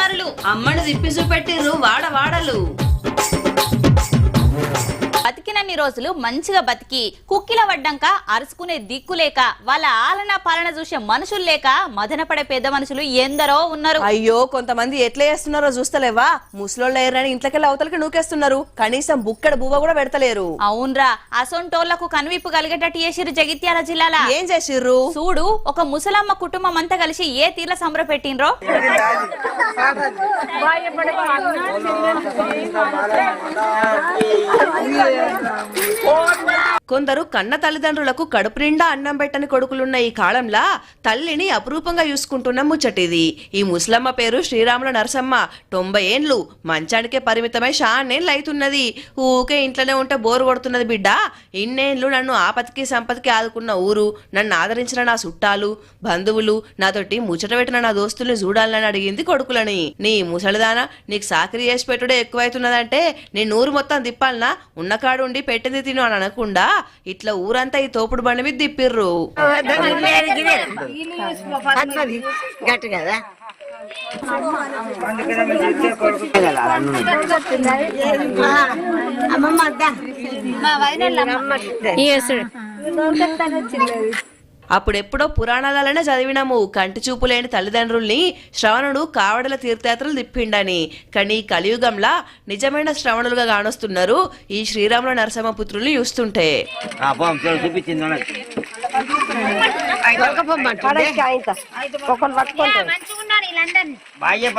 రాకుమారులు అమ్మడు తిప్పి చూపెట్టిర్రు వాడ వాడలు. బతికినన్ని రోజులు మంచిగా బతికి కుక్కిల పడ్డాక అరుచుకునే దిక్కు లేక వాళ్ళ ఆలన పాలన చూసే మనుషులు లేక మదనపడే పెద్ద మనుషులు ఎందరో ఉన్నారు. అయ్యో కొంతమంది ఎట్లా చేస్తున్నారో చూస్తలేవా? ముసలోళ్ళు లేరని ఇంట్లోకెళ్ళి అవతలకి నూకేస్తున్నారు. కనీసం బుక్కడ బువ్వ కూడా పెడతలేరు. అవునరా అసొంటోళ్ళకు కనువిప్పు కలిగేటట్టు చేసిరు జగిత్యాల జిల్లాల. ఏం చేసిర్రు? చూడు ఒక ముసలమ్మ కుటుంబం అంతా కలిసి ఏ తీర్ల भाई ये बड़े भाई ना और కొందరు కన్న తల్లిదండ్రులకు కడుపు నిండా అన్నం పెట్టని కొడుకులున్న ఈ కాలంలా తల్లిని అపురూపంగా చూసుకుంటున్న ముచ్చటిది. ఈ ముసలమ్మ పేరు శ్రీరాముల నరసమ్మ. తొంభై ఏండ్లు మంచానికే పరిమితమై షాన్నేళ్ళు అవుతున్నది ఊకే ఇంట్లోనే ఉంటే బోరు కొడుతున్నది బిడ్డ. ఇన్నేళ్ళు నన్ను ఆపతికి సంపతికి ఆదుకున్న ఊరు. నన్ను ఆదరించిన నా చుట్టాలు బంధువులు నాతోటి ముచ్చట పెట్టిన నా దోస్తుల్ని చూడాలని అడిగింది కొడుకులని. నీ ముసలిదానా నీకు సాకరీ చేసి పెట్టుడే ఎక్కువైతున్నదంటే నీ నూరు మొత్తం తిప్పాలనా ఉన్న కాడు ఉండి పెట్టింది తిను అని అనకుండా ఇట్లా ఊరంతా ఈ తోపుడు బండి మీద తిప్పిర్రు. గట్టు కదా? అమ్మమ్మ అద్దా అప్పుడెప్పుడో పురాణాలనే చదివినాము. కంటి చూపు లేని తల్లిదండ్రుల్ని శ్రవణుడు కావడల తీర్థయాత్రలు తిప్పిండని. కానీ కలియుగంలా నిజమైన శ్రవణులుగా కానొస్తున్నారు ఈ శ్రీరాముల నరసింహ పుత్రుల్ని చూస్తుంటే. వాళ్ళకి. బాగా